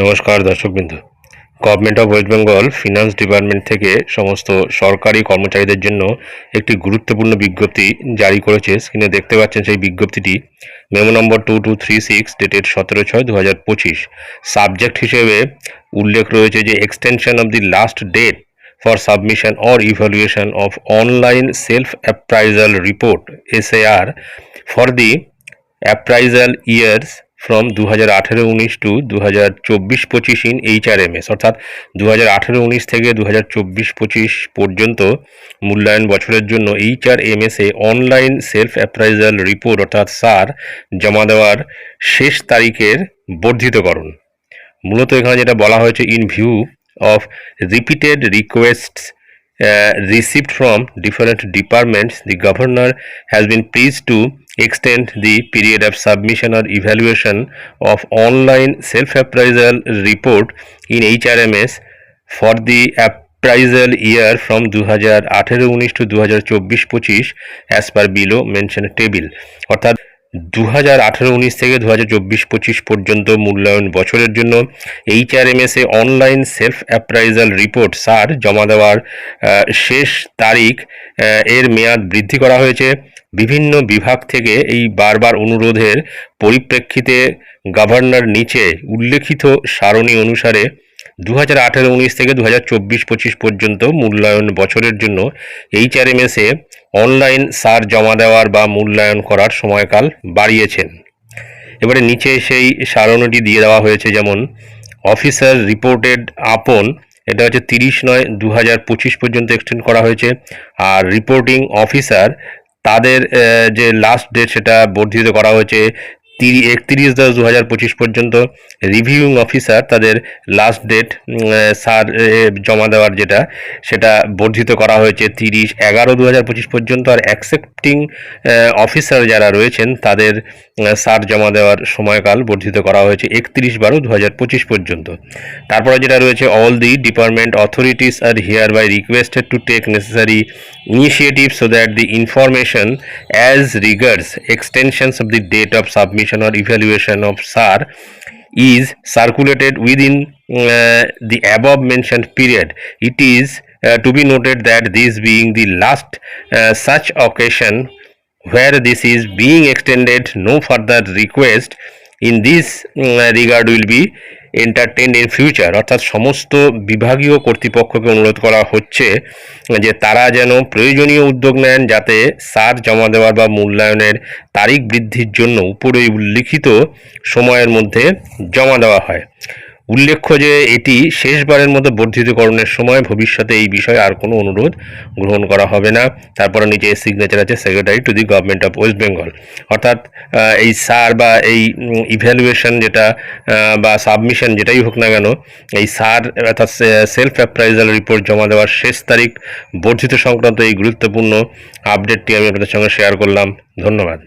নমস্কার দর্শকবৃন্দ। Government of West Bengal finance department থেকে সমস্ত সরকারি কর্মচারীদের জন্য একটি গুরুত্বপূর্ণ বিজ্ঞপ্তি জারি করেছে। স্ক্রিনে দেখতে পাচ্ছেন সেই বিজ্ঞপ্তিটি। Memo number two two three six dated সতেরো ছয় দু হাজার পঁচিশ। সাবজেক্ট হিসেবে উল্লেখ রয়েছে যে extension of the last date for submission submission or evaluation of online self-appraisal report SAR for the appraisal years from দু হাজার আঠেরো উনিশ টু দু হাজার চব্বিশ পঁচিশ ইন এইচআরএমএস অর্থাৎ দু হাজার আঠেরো উনিশ থেকে দু হাজার চব্বিশ পঁচিশ পর্যন্ত মূল্যায়ন বছরের জন্য এইচআরএমএস এ অনলাইন সেলফ অ্যাপ্রাইজাল রিপোর্ট অর্থাৎ সার জমা দেওয়ার শেষ তারিখের বর্ধিতকরণ মূলত এখানে যেটা বলা হয়েছে in view of repeated requests uh, from different departments the governor has been pleased to extend the period of submission or evaluation of online self-appraisal report in HRMS for the appraisal year from 2018-19 to 2024-25 as per below mentioned table দু হাজার আঠেরো উনিশ থেকে দু হাজার চব্বিশ পঁচিশ পর্যন্ত মূল্যায়ন বছরের জন্য HRMS online self appraisal report SAR জমা দেওয়ার শেষ তারিখ এর মেয়াদ বৃদ্ধি করা হয়েছে বিভিন্ন বিভাগ থেকে এই বারবার অনুরোধের পরিপ্রেক্ষিতে গভর্নর নিচে উল্লেখিত সারণী অনুসারে দু হাজার আঠেরো, উনিশ থেকে দু হাজার চব্বিশ, পঁচিশ পর্যন্ত মূল্যায়ন বছরের জন্য এইচআরএমএস অনলাইন সার জমা দেওয়ার বা মূল্যায়ন করার সময়কাল বাড়িয়েছেন। এবারে নিচে সেই সারণীটি দিয়ে দেওয়া হয়েছে যেমন, অফিসার রিপোর্টেড আপন এটা হচ্ছে তিরিশ নয় দু হাজার পঁচিশ পর্যন্ত এক্সটেন্ড করা হয়েছে। আর রিপোর্টিং অফিসার তাদের যে লাস্ট ডেট সেটা বর্ধিত করা হয়েছে তিরি একত্রিশ দশ দু হাজার পঁচিশ পর্যন্ত রিভিউইং অফিসার তাদের লাস্ট ডেট সার জমা দেওয়ার যেটা, সেটা বর্ধিত করা হয়েছে তিরিশ এগারো দু হাজার পঁচিশ পর্যন্ত আর অ্যাকসেপ্টিং অফিসার যারা রয়েছেন, তাদের সার জমা দেওয়ার সময়কাল বর্ধিত করা হয়েছে একত্রিশ বারো দু হাজার পঁচিশ পর্যন্ত। তারপরে যেটা রয়েছে all the department authorities are hereby requested to take necessary initiative so that that information as as extensions of the date of of submission or evaluation of SAR is circulated within uh, the above mentioned period. It is uh, to be noted that this being the last uh, such occasion where this is being extended, no further request in this uh, regard will be entertained in future অর্থাৎ সমস্ত বিভাগীয় কর্তৃপক্ষকে অনুরোধ করা হচ্ছে যে তারা যেন প্রয়োজনীয় উদ্যোগ নেন যাতে সার জমা দেওয়ার বা মূল্যায়নের তারিখ বৃদ্ধির জন্য উপরে উল্লিখিত সময়ের মধ্যে জমা দেওয়া হয়। উল্লেখ্য যে এটি শেষবারের মতো বর্ধিতকরণের সময়, ভবিষ্যতে এই বিষয়ে আর কোনো অনুরোধ গ্রহণ করা হবে না। তারপরে নিচে সিগনেচার আছে secretary to the government of West Bengal অর্থাৎ এই সার বা এই ইভ্যালুয়েশন যেটা বা সাবমিশন যেটাই হোক না কেন, এই সার অর্থাৎ সেলফ অ্যাপ্রাইজাল রিপোর্ট জমা দেওয়ার শেষ তারিখ বর্ধিত সংক্রান্ত এই গুরুত্বপূর্ণ আপডেটটি আমি আপনাদের সঙ্গে শেয়ার করলাম। ধন্যবাদ।